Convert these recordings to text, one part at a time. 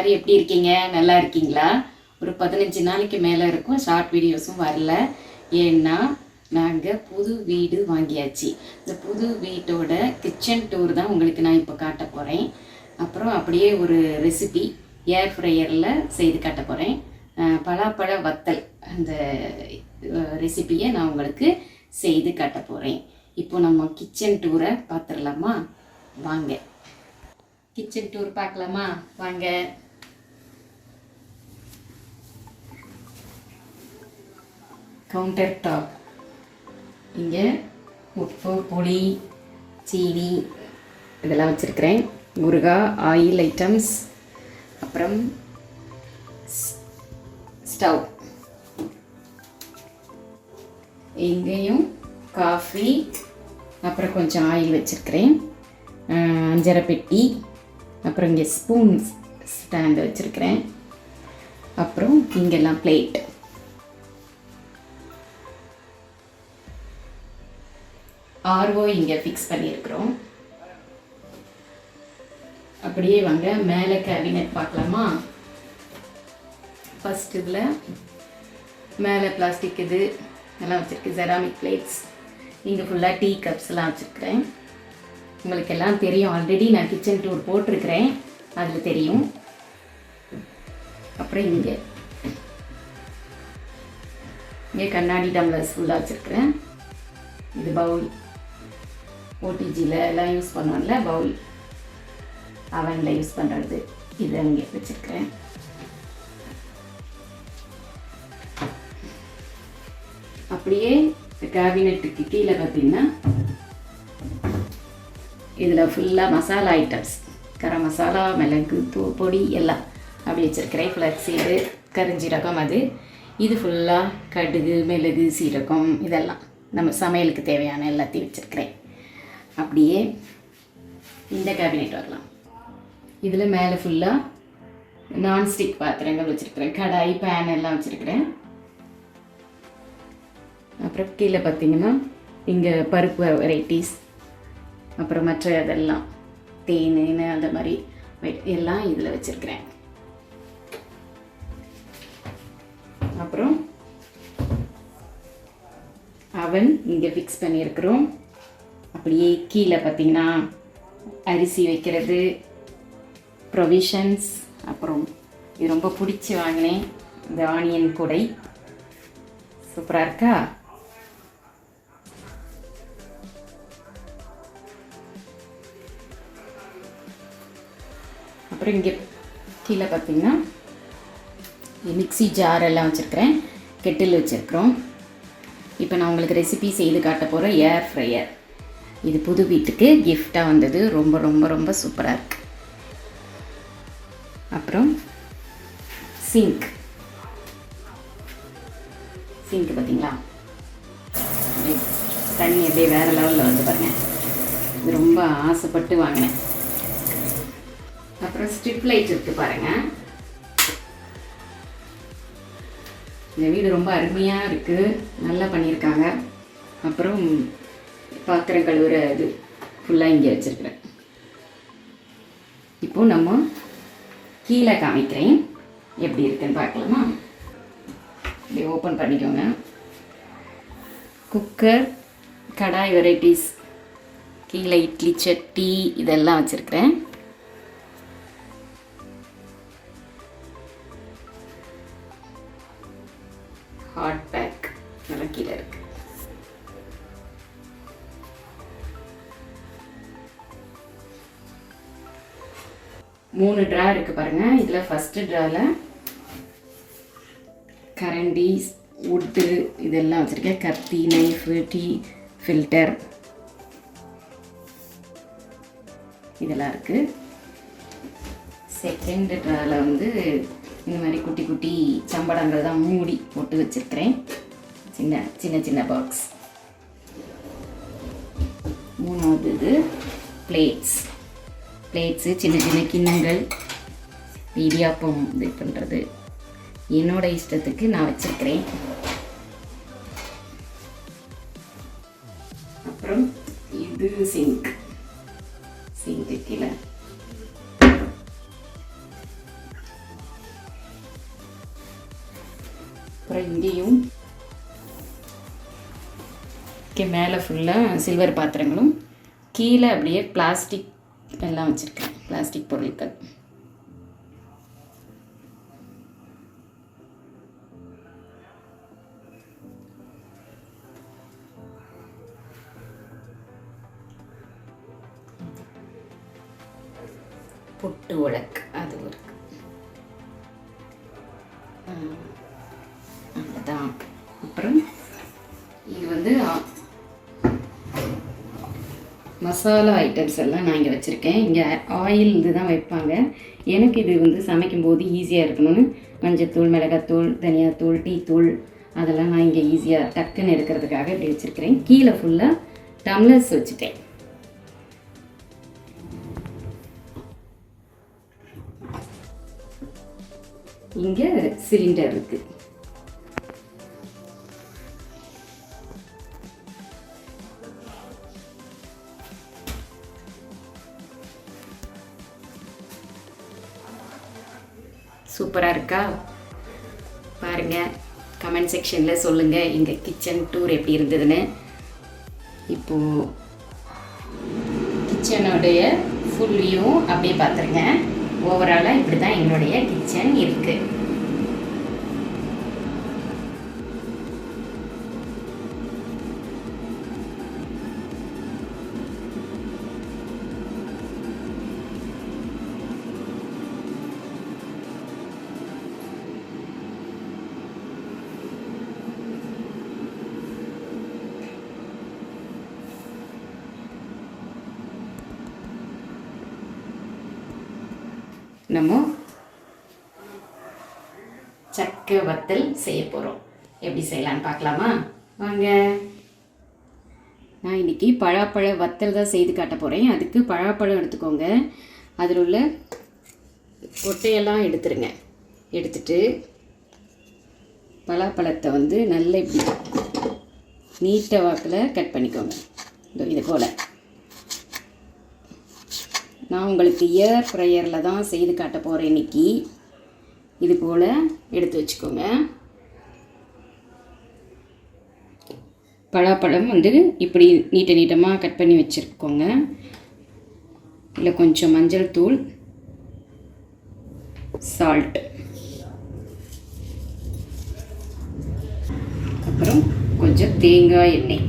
எல்லாரும் எப்படி இருக்கீங்க? நல்லா இருக்கீங்களா? ஒரு பதினஞ்சு நாளைக்கு மேலே இருக்கும். ஷார்ட் வீடியோஸும் வரல. ஏன்னா நாங்கள் புது வீடு வாங்கியாச்சு. இந்த புது வீட்டோட கிச்சன் டூர் தான் உங்களுக்கு நான் இப்போ காட்ட போகிறேன் அப்புறம் அப்படியே ஒரு ரெசிபி ஏர் ஃப்ரையரில் செய்து காட்ட போகிறேன் பலாப்பழ வத்தல் அந்த ரெசிபியை நான் உங்களுக்கு செய்து காட்ட போகிறேன் இப்போ நம்ம கிச்சன் டூரை பார்த்துடலாமா வாங்க. கிச்சன் டூர் பார்க்கலாமா வாங்க. கவுண்டர் டாப் இங்கே உப்பு புளி சீனி இதெல்லாம் வச்சுருக்கிறேன். முருகா ஆயில் ஐட்டம்ஸ் அப்புறம் ஸ்டவ் இங்கேயும் காஃபி அப்புறம் கொஞ்சம் ஆயில் வச்சுருக்கிறேன். அஞ்சரை பெட்டி. அப்புறம் இங்கே ஸ்பூன் ஸ்டாண்டு வச்சுருக்கிறேன். அப்புறம் இங்கெல்லாம் பிளேட் ஆர்ஓ இங்கே ஃபிக்ஸ் பண்ணியிருக்கிறோம். அப்படியே வாங்க மேலே கேபினெட் பார்க்கலாமா? ஃபஸ்ட் இதில் மேலே பிளாஸ்டிக் இது எல்லாம் வச்சுருக்கேன் ஜெராமிக் பிளேட்ஸ் இங்கே ஃபுல்லாக டீ கப்ஸ்லாம் வச்சுருக்கிறேன். உங்களுக்கு எல்லாம் தெரியும் ஆல்ரெடி நான் கிச்சன் டூர் போட்டிருக்கிறேன். அதில் தெரியும். அப்புறம் இங்கே. இங்கே கண்ணாடி டம்ளர்ஸ் ஃபுல்லாக வச்சுருக்கிறேன். இது பவுல் ஓடிஜியில் எல்லாம் யூஸ் பண்ணுவோம்ல பவுல் அவனில் யூஸ் பண்ணுறது இதை இங்கே வச்சுருக்கிறேன். அப்படியே கேபினெட்டுக்கு கீழே பார்த்தீங்கன்னா இதில் ஃபுல்லாக மசாலா ஐட்டம்ஸ் கரம் மசாலா மிளகு தூ பொடி எல்லாம் அப்படி வச்சுருக்கிறேன். ஃப்ளக்ஸ் இது கரிஞ்சீரகம் அது. இது ஃபுல்லாக கடுகு மிளகு சீரகம் இதெல்லாம் நம்ம சமையலுக்கு தேவையான எல்லாத்தையும் வச்சுருக்கிறேன். அப்படியே இந்த கேபினெட் வரலாம் இதில் மேலே ஃபுல்லாக நான்ஸ்டிக் பாத்திரங்கள் வச்சுருக்கிறேன். கடாய் பேன் எல்லாம் வச்சுருக்கிறேன். அப்புறம் கீழே பார்த்தீங்கன்னா இங்கே பருப்பு வெரைட்டிஸ் அப்புறம் மற்ற இதெல்லாம் தேன் அந்த மாதிரி எல்லாம் இதில் வச்சுருக்கிறேன். அப்புறம் அவன் இங்கே ஃபிக்ஸ் பண்ணியிருக்கிறோம். அப்படியே கீழே பார்த்தீங்கன்னா அரிசி வைக்கிறது ப்ரொவிஷன்ஸ் அப்புறம் இது ரொம்ப பிடிச்சி வாங்கினேன் இந்த ஆனியன் கூடை. சூப்பராக இருக்கா? அப்புறம் இங்கே கீழே பார்த்தீங்கன்னா மிக்ஸி ஜார் எல்லாம் வச்சுருக்கிறேன் கெட்டில் வச்சுருக்குறோம். இப்போ நான் உங்களுக்கு ரெசிபி செய்து காட்ட போகிறேன் ஏர் ஃப்ரையர் இது புது வீட்டுக்கு கிஃப்டாக வந்தது. ரொம்ப ரொம்ப ரொம்ப சூப்பராக இருக்குது அப்புறம் சிங்க் சிங்க் பார்த்தீங்களா? தண்ணி அப்படியே வேறு லெவலில் வந்து பாருங்கள் இது ரொம்ப ஆசைப்பட்டு வாங்கினேன். அப்புறம் ஸ்ட்ரிப் லைட் இருக்குது பாருங்கள் இந்த வீடு ரொம்ப அருமையாக இருக்குது நல்லா பண்ணியிருக்காங்க. அப்புறம் பாத்திரம் கழுவுற இது ஃபுல்லாக இங்கே வச்சுருக்குறேன். இப்போ நம்ம கீழே காமிக்கிறேன். எப்படி இருக்குன்னு பார்க்கலாமா? இப்படி ஓப்பன் பண்ணிக்கோங்க. குக்கர் கடாய் வெரைட்டிஸ் கீழே இட்லி சட்டி இதெல்லாம் வச்சுருக்கிறேன். மூணு ட்ரா இருக்குது பாருங்கள் இதில் ஃபஸ்ட்டு ட்ராவில் கரண்டி உட்டு இதெல்லாம் வச்சுருக்கேன். கத்தி நைஃபு டீ ஃபில்டர் இதெல்லாம் இருக்குது செகண்ட் ட்ராவில் வந்து இந்த மாதிரி குட்டி குட்டி சம்படங்கள் தான் மூடி போட்டு வச்சுருக்கிறேன். சின்ன சின்ன சின்ன பாக்ஸ் மூணாவது இது பிளேட்ஸ் பிளேட்ஸு சின்ன சின்ன கிண்ணங்கள் இடியாப்பம் இது பண்ணுறது என்னோடய இஷ்டத்துக்கு நான் வச்சுருக்கிறேன். அப்புறம் இது சிங்க் சிங்க்கு கீழே. அப்புறம் இங்கேயும் மேலே ஃபுல்லாக சில்வர் பாத்திரங்களும். கீழே அப்படியே பிளாஸ்டிக் எல்லாம் வச்சுருக்கேன். பிளாஸ்டிக் பொருட்கள். மசாலா ஐட்டம்ஸ் எல்லாம் நான் இங்கே வச்சுருக்கேன். இங்கே ஆயில் இது தான் வைப்பாங்க. எனக்கு இது வந்து சமைக்கும்போது ஈஸியாக இருக்கணும்னு மஞ்சத்தூள் மிளகாத்தூள் தனியாத்தூள் டீ தூள் அதெல்லாம் நான் இங்கே ஈஸியாக டக்குன்னு எடுக்கிறதுக்காக இப்படி வச்சுருக்கிறேன். கீழே ஃபுல்லாக டம்ளர்ஸ் வச்சுட்டேன். இங்கே சிலிண்டர் இருக்குது சூப்பராக இருக்கா? பாருங்கள் கமெண்ட் செக்ஷனில் சொல்லுங்கள் எங்கள் கிச்சன் டூர் எப்படி இருந்ததுன்னு. இப்போது கிச்சனுடைய ஃபுல் வியூ அப்படியே பார்த்துருங்க. ஓவராலாக இப்படி தான் எங்களுடைய கிச்சன் இருக்குது நம்ம சக்க வத்தல் செய்ய போகிறோம் எப்படி செய்யலான்னு பார்க்கலாமா? வாங்க. நான் இன்னைக்கு பழாப்பழ வத்தல் தான் செய்து காட்ட போகிறேன் அதுக்கு பழாப்பழம் எடுத்துக்கோங்க. அதில் உள்ள கொட்டையெல்லாம் எடுத்துருங்க. எடுத்துட்டு பலாப்பழத்தை வந்து நல்ல இப்படி நீட்ட வாக்கில் கட் பண்ணிக்கோங்க. இதோ இது போல். நான் உங்களுக்கு ஏர் ஃப்ரையரில் தான் செய்து காட்ட போகிறேன் இன்னைக்கு. இது போல் எடுத்து வச்சுக்கோங்க. பலாப்பழம் வந்து இப்படி நீட்ட நீட்டமாக கட் பண்ணி வச்சுருக்கோங்க. இல்லை கொஞ்சம் மஞ்சள் தூள் சால்ட் அப்புறம் கொஞ்சம் தேங்காய் எண்ணெய்.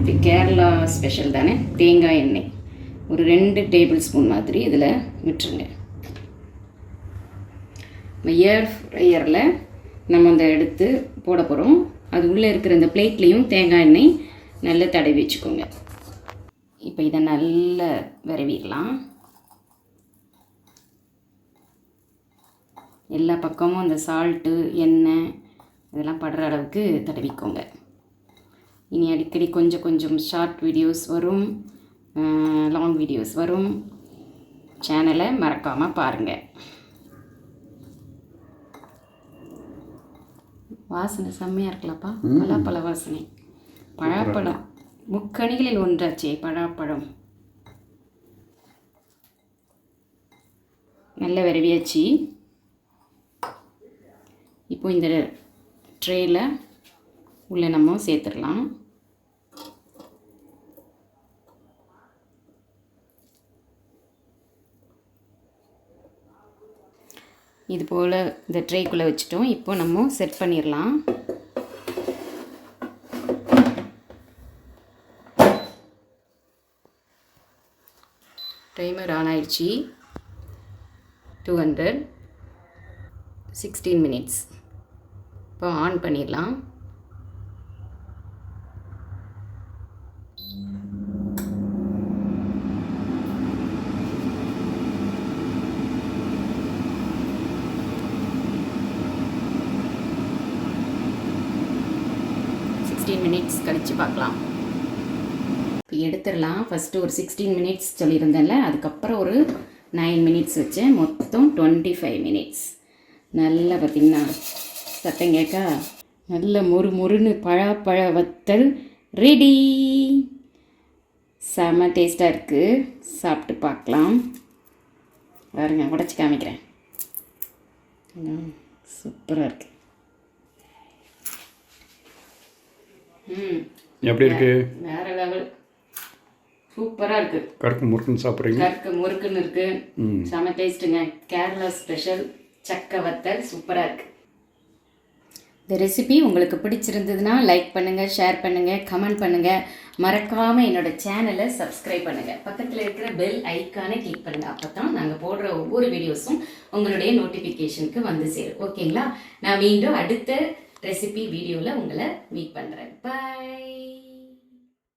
இது கேரளா ஸ்பெஷல் தானே? தேங்காய் எண்ணெய். ஒரு ரெண்டு டேபிள் ஸ்பூன் மாதிரி இதில் விட்டுருங்க. ஏர் ஃப்ரையரில் நம்ம அந்த எடுத்து போட போகிறோம் அது உள்ளே இருக்கிற இந்த பிளேட்லேயும் தேங்காய் எண்ணெய் நல்லா தடவி வச்சுக்கோங்க. இப்போ இதை நல்லா விரவிடலாம். எல்லா பக்கமும் அந்த சால்ட்டு எண்ணெய் இதெல்லாம் படுற அளவுக்கு தடவிக்கோங்க. இனி அடிக்கடி கொஞ்சம் கொஞ்சம் ஷார்ட் வீடியோஸ் வரும். லாங் வீடியோஸ் வரும். சேனலை மறக்காமல் பாருங்கள் வாசனை செம்மையாக இருக்கலப்பா பலாப்பழ வாசனை. பழாப்பழம். முக்கணிகளில் ஒன்றாச்சே பழாப்பழம் நல்ல விரவியாச்சு. இப்போ இந்த ட்ரேயில் உள்ள நம்ம சேர்த்துடலாம். இது போல் இந்த ட்ரேக்குள்ளே வச்சுட்டோம். இப்போ நம்ம செட் பண்ணிடலாம் டைமர் ஆன் ஆயிடுச்சு. டூ ஹண்ட்ரட் சிக்ஸ்டீன் மினிட்ஸ் இப்போ ஆன் பண்ணிடலாம் சிக்ஸ்டீன் மினிட்ஸ் கழித்து பார்க்கலாம். இப்போ எடுத்துடலாம். ஃபஸ்ட்டு ஒரு சிக்ஸ்டீன் மினிட்ஸ் சொல்லியிருந்தேன்ல அதுக்கப்புறம் ஒரு நைன் மினிட்ஸ் வச்சேன். மொத்தம் டுவெண்ட்டி ஃபைவ் மினிட்ஸ் நல்லா பார்த்திங்கன்னா சத்தம் கேட்கா நல்ல மொறு மொறுன்னு பழாப்பழ வத்தல் ரெடி செம டேஸ்ட்டாக இருக்குது சாப்பிட்டு பார்க்கலாம். பாருங்க உடச்சி காமிக்கிறேன். சூப்பராக இருக்குது எப்படி இருக்கு? வேற லெவல் சூப்பராக இருக்கு. கருக்கு முறுக்குன்னு சாப்பிட்றீங்க? கருக்கு முறுக்குன்னு இருக்கு. செம டேஸ்ட்டுங்க கேரளா ஸ்பெஷல் சக்க வத்தல் சூப்பராக இருக்கு. இந்த ரெசிபி உங்களுக்கு பிடிச்சிருந்ததுன்னா லைக் பண்ணுங்கள் ஷேர் பண்ணுங்கள் கமெண்ட் பண்ணுங்கள் மறக்காமல் என்னோட சேனலை சப்ஸ்கிரைப் பண்ணுங்கள் பக்கத்தில் இருக்கிற பெல் ஐக்கானை கிளிக் பண்ணுங்கள் அப்போ தான் நாங்கள் போடுற ஒவ்வொரு வீடியோஸும் உங்களுடைய நோட்டிஃபிகேஷனுக்கு வந்து சேரும். ஓகேங்களா நான் மீண்டும் அடுத்த ரெசிபி வீடியோவில் உங்களை மீட் பண்ணுறேன் பாய்